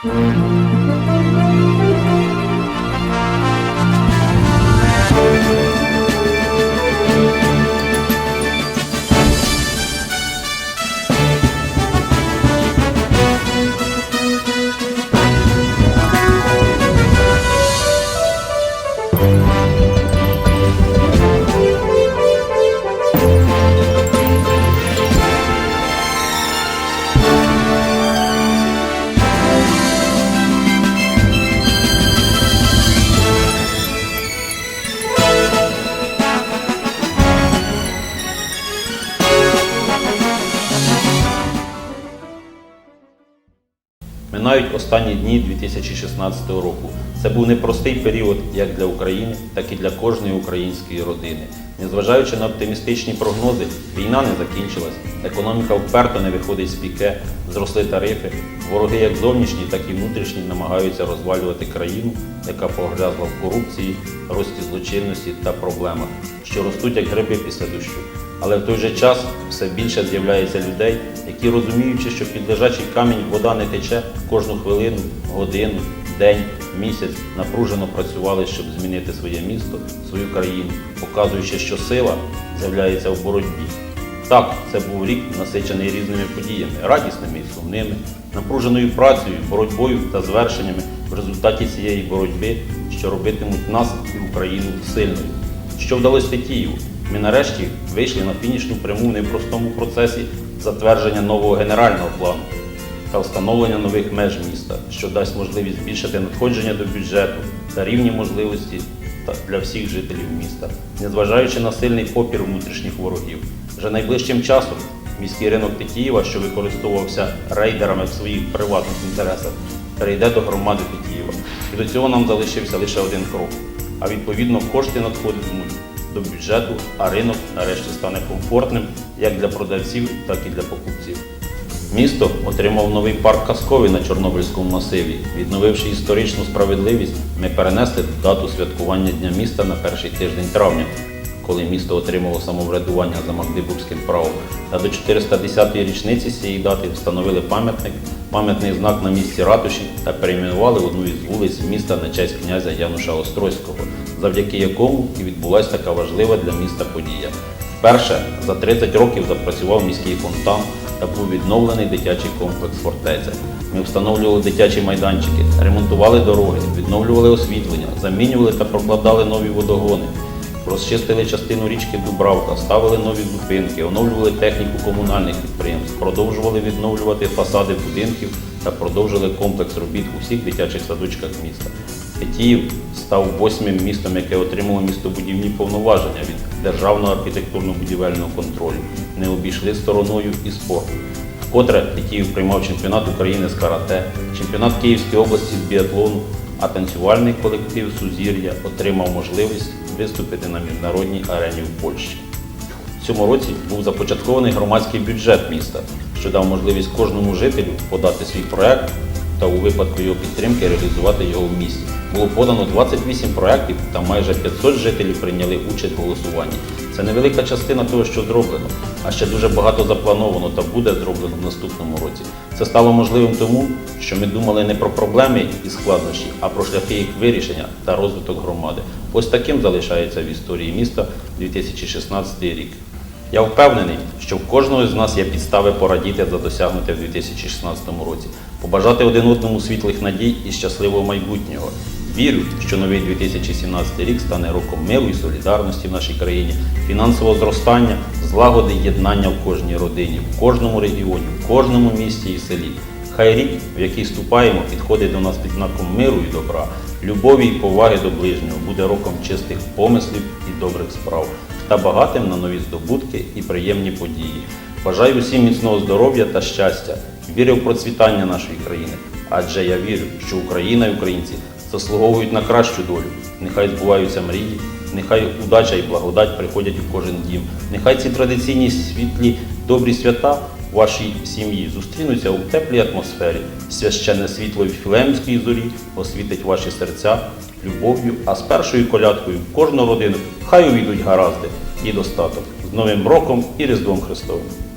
Thank you. Минають останні дні 2016 року. Це був непростий період як для України, так і для кожної української родини. Незважаючи на оптимістичні прогнози, війна не закінчилась, економіка вперто не виходить з піке, зросли тарифи. Вороги як зовнішні, так і внутрішні намагаються розвалювати країну, яка погрязла в корупції, рості злочинності та проблемах, що ростуть як гриби після дощу. Але в той же час все більше з'являється людей, які розуміючи, що під лежачий камінь вода не тече кожну хвилину, годину, день, місяць напружено працювали, щоб змінити своє місто, свою країну, показуючи, що сила з'являється в боротьбі. Так, це був рік насичений різними подіями, радісними і сумними, напруженою працею, боротьбою та звершеннями в результаті цієї боротьби, що робитимуть нас і Україну сильною. Що вдалося Тетіїву? Ми нарешті вийшли на фінішну пряму в непростому процесі затвердження нового генерального плану та встановлення нових меж міста, що дасть можливість збільшити надходження до бюджету та рівні можливості для всіх жителів міста, незважаючи на сильний опір внутрішніх ворогів. Вже найближчим часом міський ринок Тетіїва, що використовувався рейдерами в своїх приватних інтересах, перейде до громади Тетіїва. І до цього нам залишився лише один крок. А відповідно кошти надходитимуть до бюджету, а ринок нарешті стане комфортним як для продавців, так і для покупців. Місто отримав новий парк казковий на Чорнобильському масиві. Відновивши історичну справедливість, ми перенесли дату святкування Дня міста на перший тиждень травня, коли місто отримало самоврядування за Магдебурзьким правом. Та до 410-ї річниці цієї дати встановили пам'ятник, пам'ятний знак на місці ратуші та перейменували одну із вулиць міста на честь князя Януша Острозького, завдяки якому і відбулася така важлива для міста подія. Вперше за 30 років запрацював міський фонтан та був відновлений дитячий комплекс фортеця. Ми встановлювали дитячі майданчики, ремонтували дороги, відновлювали освітлення, замінювали та прокладали нові водогони, розчистили частину річки Дубравка, ставили нові зупинки, оновлювали техніку комунальних підприємств, продовжували відновлювати фасади будинків та продовжили комплекс робіт у всіх дитячих садочках міста. Тетіїв став восьмим містом, яке отримало містобудівні повноваження від Державного архітектурно-будівельного контролю. Не обійшли стороною і спорт. Вкотре Тетіїв приймав чемпіонат України з карате, чемпіонат Київської області з біатлону, а танцювальний колектив Сузір'я отримав можливість виступити на міжнародній арені в Польщі. В цьому році був започаткований громадський бюджет міста, що дав можливість кожному жителю подати свій проект та у випадку його підтримки реалізувати його в місті. Було подано 28 проєктів та майже 500 жителів прийняли участь в голосуванні. Це невелика частина того, що зроблено, а ще дуже багато заплановано та буде зроблено в наступному році. Це стало можливим тому, що ми думали не про проблеми і складнощі, а про шляхи їх вирішення та розвиток громади. Ось таким залишається в історії міста 2016 рік. Я впевнений, що в кожного з нас є підстави порадіти за досягнуте в 2016 році, побажати один одному світлих надій і щасливого майбутнього. Вірю, що новий 2017 рік стане роком миру і солідарності в нашій країні, фінансового зростання, злагоди і єднання в кожній родині, в кожному регіоні, в кожному місті і селі. Хай рік, в який ступаємо, підходить до нас під знаком миру і добра, любові і поваги до ближнього, буде роком чистих помислів і добрих справ та багатим на нові здобутки і приємні події. Бажаю усім міцного здоров'я та щастя, вірю в процвітання нашої країни, адже я вірю, що Україна і українці заслуговують на кращу долю. Нехай збуваються мрії, нехай удача і благодать приходять у кожен дім. Нехай ці традиційні світлі добрі свята в вашій сім'ї зустрінуться у теплій атмосфері. Священне світло Віфлеємської зорі освітить ваші серця любов'ю, а з першою колядкою в кожну родину хай увійдуть гаразди і достаток з Новим роком і Різдвом Христовим.